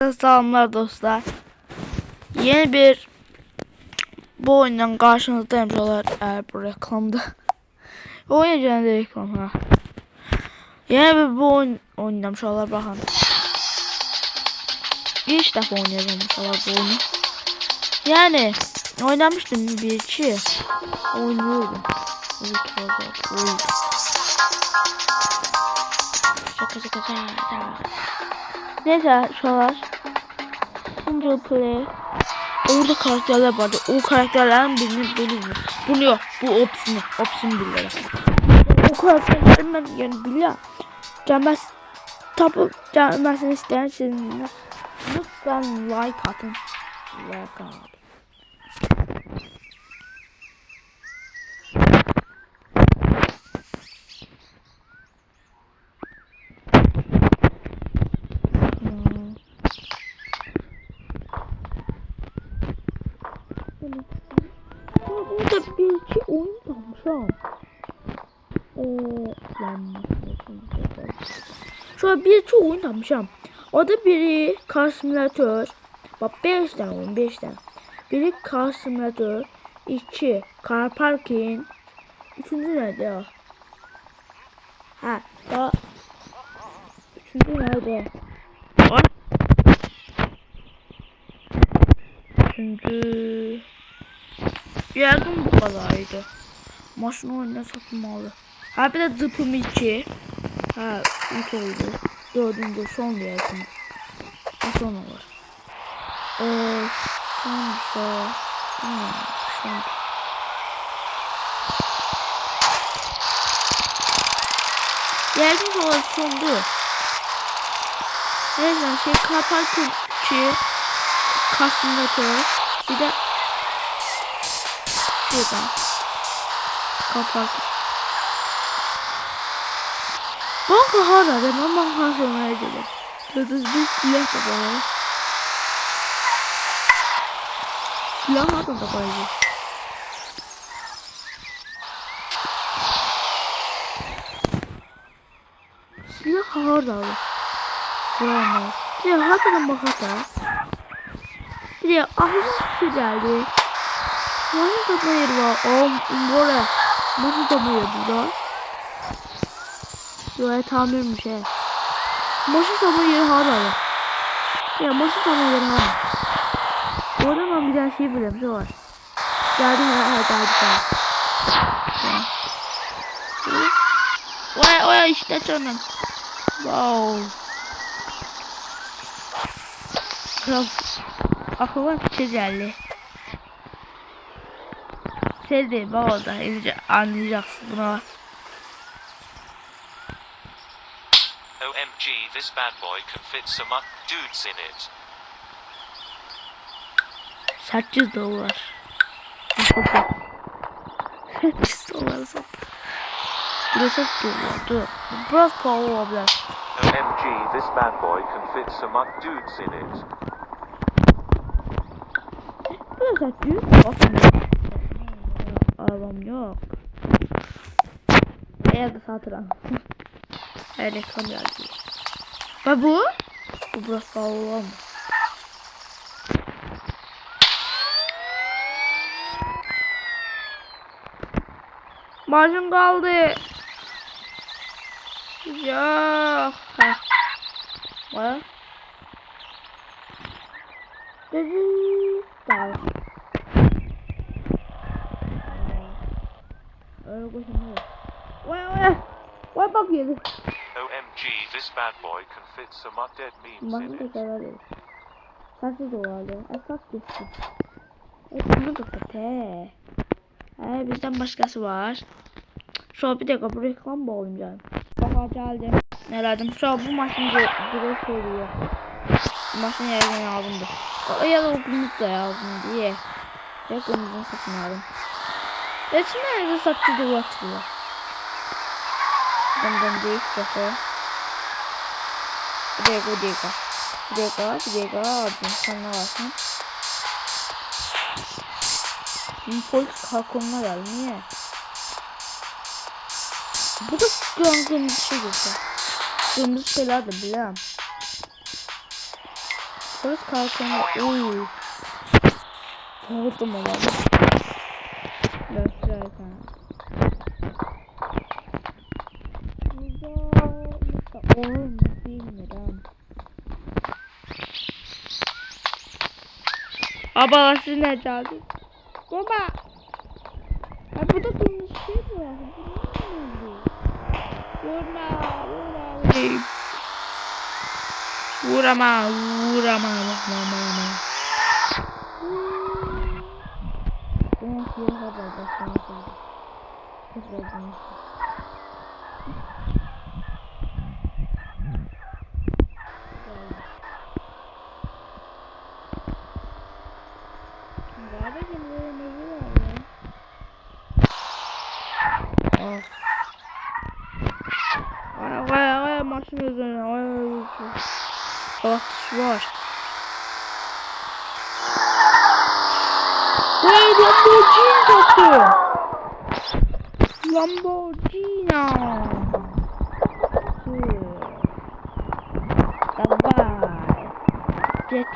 Selamlar dostlar. Yeni bir bu oyundan karşınızdayım dolar eğer bu reklamda. Oynayacağım da reklam ha. Yeni bir bu oyun oynayacağım şuralar bakın. İlk defa oynayacağım şuralar bu oyunu. Yani oynamıştım bir iki. Oynuyordum. Şaka şaka şaka. Neyse şuralar. Single player. Orada karakterler vardı. O karakterlerin birini biliyorum. Bunu yok. Bu opsini. Opsini biliyorum. O karakterleri ben yani biliyorum. Gelmez. Tabi gelmezsini isterseniz lütfen like atın. Like atın. Bir iki oyun varmış ha. Ee, lan Şu an bir iki oyun varmış ha. O da biri Car Simulator. Bak 5 tane oyun 5 tane. Biri Car Simulator. 2 Car Parking. Üçüncü nerede ya? Ha daha Üçüncü nerede? Var. Üçüncü Yardım bu kadarıydı. Maşın oyundan satmalı. Ha bir de zıpım 2. Ha 3 oldu. Dördüncü son bir yardım. Ne sonra var? Eee sonsa hmm, son. Yardım olarak sondu. Neyse şey kapak ki kasımdatör bir de şuradan kapak Banka hala ben ama banka sonra edelim. Yıldız bir silah da var. Silah da da koydu. Silah hala var. Silah Bir de hatadan bak hata. Bir de ahırın şu geldi. Nasıl tutma yeri var? O böyle. Nasıl tutma yeri burada? Böyle tamirmiş he. Maşı tutma yeri hala var. Ya maşı tutma yeri hala. Orada ben bir daha şey biliyorum. Şu var. Geldi ha ha geldi geldi. Vay vay işte canım. Wow. Kral aklıma bir şey geldi. Sen de baba da iyice anlayacaksın buna. OMG, this bad boy can fit some up dudes in it. 800 dolar. 800 dolar sat. Burası dolar dur. Biraz pahalı olabilir. OMG, this bad boy can fit some up dudes in it. Biraz 800 bakın. Yok. Eğer de satıran. Her reklam geldi. Ve bu? Bu biraz pahalı olmaz. Marjım kaldı. Ya. Ha. Var. Dedi. Tamam. Öyle koşun Vay vay. Vay bak yedi. OMG, this bad boy can fit some up dead memes in da it. Saçı dolardı. Esas geçti. E bunu da sat he. Bizden başkası var. Şu bir dakika bu reklam mı oynayacağım? Bak geldim. Ne dedim? Şu bu maçın direkt söylüyor. Bu maçın yerine alındı. O ya da okulumuz da yazdım diye. Satın aldım. Resim nerede sattı da atıyor. Benden değil kafa. Bir dakika bir dakika. Bir dakika bir dakika. Ardın sen ne varsın? Polis kalkonuna geldi. Niye? Bu da kırmızı şey göster. Kırmızı şeyler de biliyorum. Polis kalkanı. Uy. Korktum ama. Göster kanka. Aba siz ne geldiniz? Baba. Ha burada bir şey var. Bu? Vurma, vurma, vurma. Vurama, vurama, vurama, vurama. Tekrar dönüşüm. Kardeşim böyle neyi var ya? Aa. Ay ay ay maçın üzerine ay ay ay. Bak var. Hey Lamborghini. Bye bye. Get.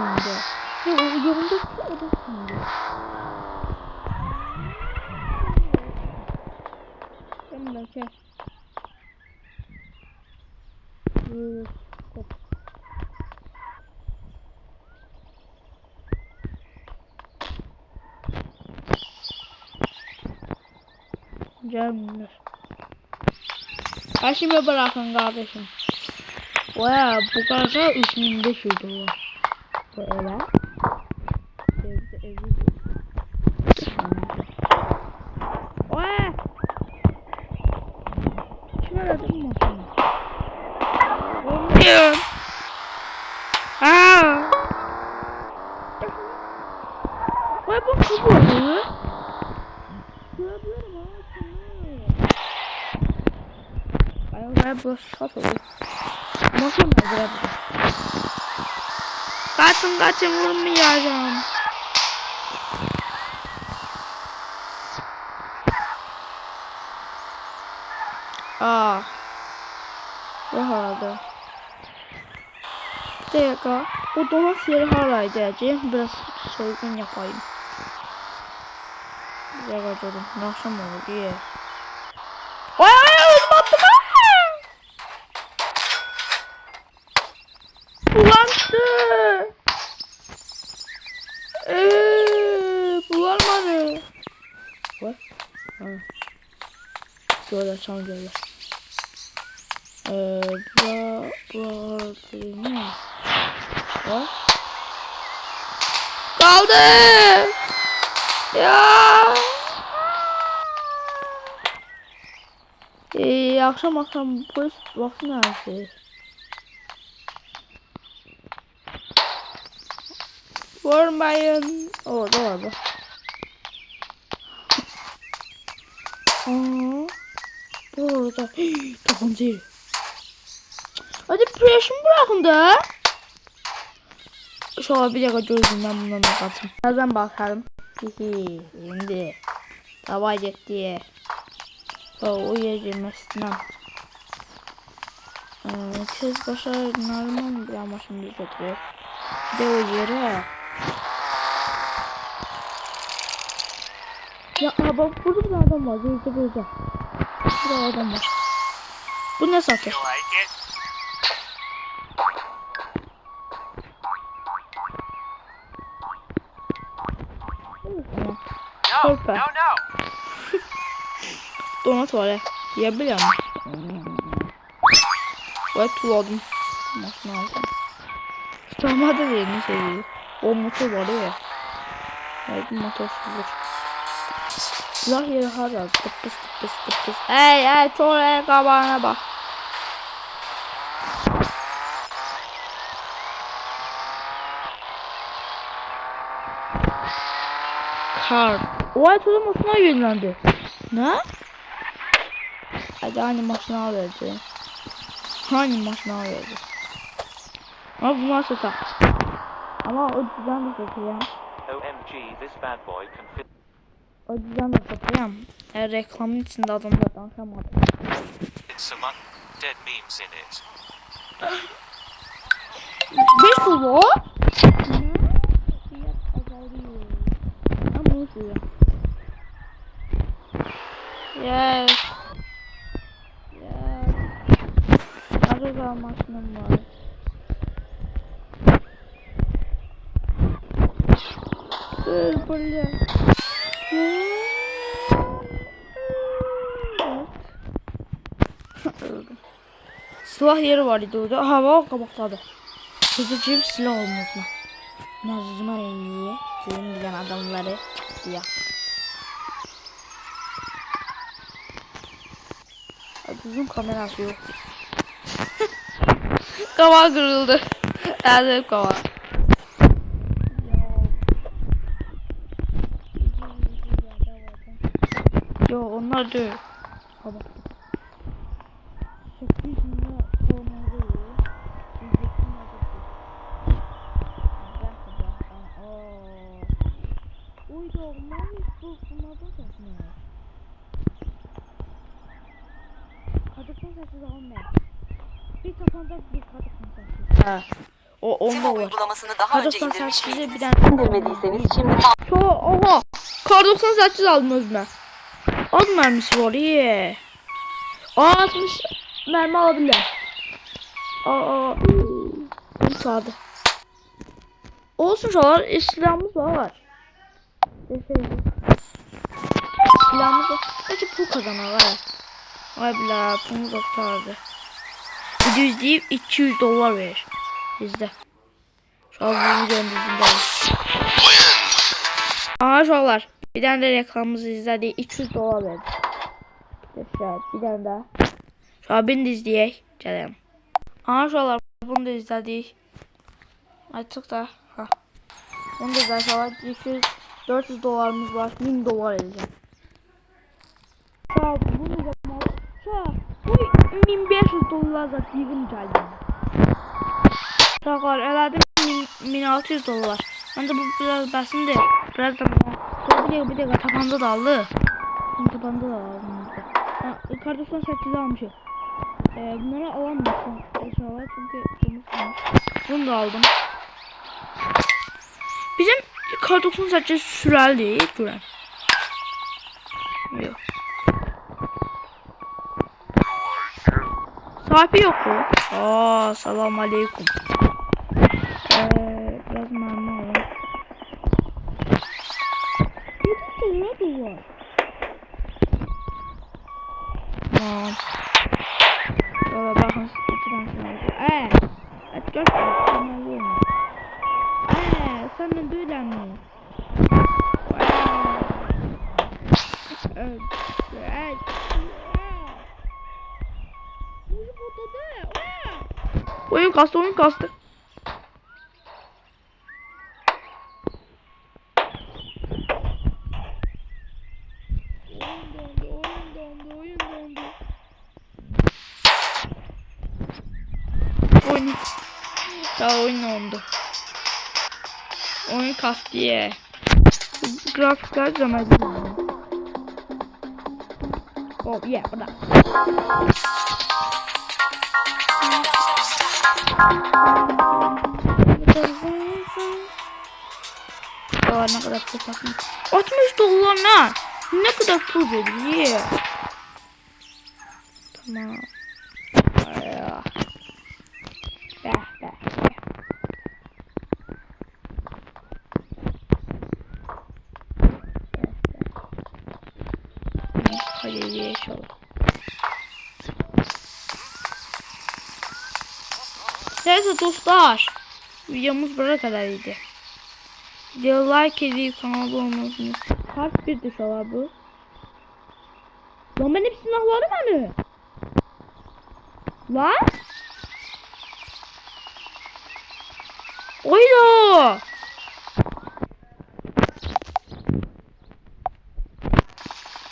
Yolunda odasında. Sen de çek. Böyle hop. Canlar. Kaşımı bırakın kardeşim. Vay bu kadar 3500 dolar. Böyle. Evde evi. Vay. Kim aradı mı motorunu? Olmuyor. Aa. Vay bu su bu. Sığabilirim ama sığmıyor. Ay vay bu şat olur. Motor mu bırak? Kaçın kaçın vurmayacağım. Aa. Ne herhalde? Bir dakika. O donas yeri hala gideceğim. Biraz soygun yapayım. Bir dakika durun. Ne akşam olur diye. Ay ay ay ödüm attım. Şöyle son şöyle. Eee, bura, bura, ne? What? Kaldı. Ya. Ee, akşam akşam polis her şey. Vurmayın. Orada var bak. Aa, orada. Tabancayı. Hadi pressure bırakın da. Şöyle bir dakika gözümden bundan bakatım. Nereden bakalım? Hihi, şimdi. Tava gitti. O, o yedirmesinden. Ee, tez başa normal bir ama şimdi götürüyor. De o yere. Ya bak burada bir adam var. Burada burada. Burada adam var. Bu ne satır? Super. no, no. Donat var ya. Yiyebiliyor musun? Ve tuladım. Nasıl aldım? Tamam da yerini seviyor. O motor var ya. Evet motorsuzdur. Silah yeri hala pıs pıs pıs. Hey hey çoraya kabağına bak. Kar. O ay tuzun masına yönlendi. Ne? Hadi hani masına verdi. Hani masına verdi. Ama bu nasıl tak? Ama o düzen bir şey ya. OMG this bad boy can fit. O düzen de satacağım. E, reklamın içinde adamla danışamadım. some un- dead memes in it. 5 dolu. Fiyat azalıyor. Ama bunu sürüyor. Yes. Yes. Arı kalmasının var. Sür böyle. Silah yeri var idi orada. Hava kabaqladı. Kızıcığım silah olmaz mı? Nazıma rengiye Gelin bilen adamları ya. Uzun kamerası yok. kava kırıldı. Nerede kava? Yo onlar değil. Kaba. Sekiz lira olmalı. Diyecektim Uy da olmaz bu bunlardan saçma. Kadıktan saçı da olmuyor. Bir tapanca bir kadıktan saçı. Ha. O onda Timo var. uygulamasını daha önce Kadıktan indirmiş saçı miydiniz? bir tane İndirmediyseniz şimdi Şu oha. Kar 98 aldım özüme. Az mermisi var iyi. Aa 60 mermi alabilir. Aa. Bunu sağdı. Olsun şalar silahımız var. Deseydi. Silahımız var. Belki pul kazanır var. Ay bile bunu da kurtardı. 700 deyip 200 dolar verir. Bizde. Bunu gönderdim ben. Aa şolar. Bir tane de reklamımızı izledi. 200 dolar verdi. Arkadaşlar bir tane daha. Şu an beni de izleyek. Gelelim. Aa şolar. Bunu da izledik. Artık da. Ha. Bunu da izledik. Şolar 200 400 dolarımız var. 1000 dolar edeceğim. Şu an bunu da Şu an bu 1500 dolar zaten yığın geldi. Şolar elədim 1600 dolar. Bence bu biraz bəsindir. Biraz da bir dakika bir dakika tapanda da aldı. Şimdi tapanda da aldım. Ha, kardeşler 8'i almışım. Ee, bunları alamıyorsun. İnşallah çünkü. Bunu da aldım. Bizim kar 98 sürel değil. Güven. Yok. Sahibi yok mu? Aa, selam aleyküm. Ee, biraz mermi alalım. Bir de ne var? Tamam. Sonra bakın iki tane sonra. Eee. Et dört tane mu? Eee sen de böyle mi? Evet. Evet. Oyun kastı oyun kastı. Oyun dondu, oyun dondu, oyun dondu. Oyun... Ya oyun dondu. Oyun kastı ye. Grafikler zaman. Oh yeah, burada. Aa ne kadar pul kasmış. 60 dolar ne? Ne kadar pul veriyor? Tamam. Be be. Kaleye şov. Neyse dostlar. Videomuz buraya kadar idi. Video like edip kanala olmayı unutmayın. Part 1 de var bu. Lan ben hep silahlarım hani. Lan. Oyna.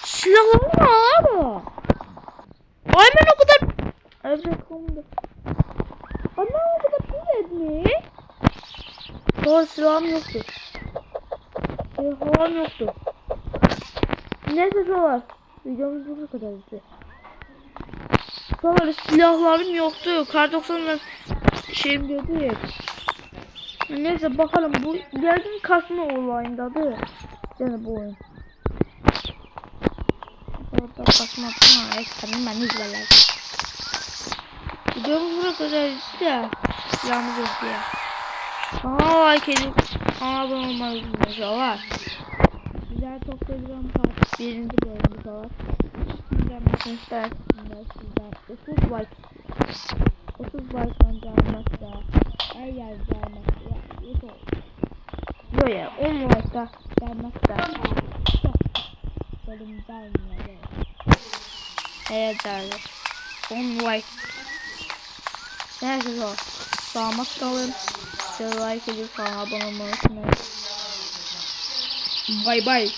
Silahları mı abi? Ay ben o kadar... Evet oldu. Ama o kadar pil etmiş. Doğru silahım yoktu. Silahım yoktu. Neyse sorar. Videomuz bu kadar bitti. Sorar silahlarım yoktu. Kar 90 şeyim diyordu ya. Neyse bakalım bu geldiğin kasma olayındadır. Yani bu oyun. Orada kasma atma. Ekranı ben izlerler. Videomuz buraya kadar ya. Silahımız yok diye. Aa like edip abone olmayı unutmayın. var. Sizler çok seviyorum. Part birinci bölümümüz var. İzlenmesini istersiniz sizden. 30 like 30 like'dan gelmezse her yer gelmezse ya yok. Yok ya 10 like'da gelmezse çok bölüm gelmiyor. Evet derler. 10 like. Neyse o. Sağmak kalın. Size like edip kanala abone olmayı unutmayın. Bay bay.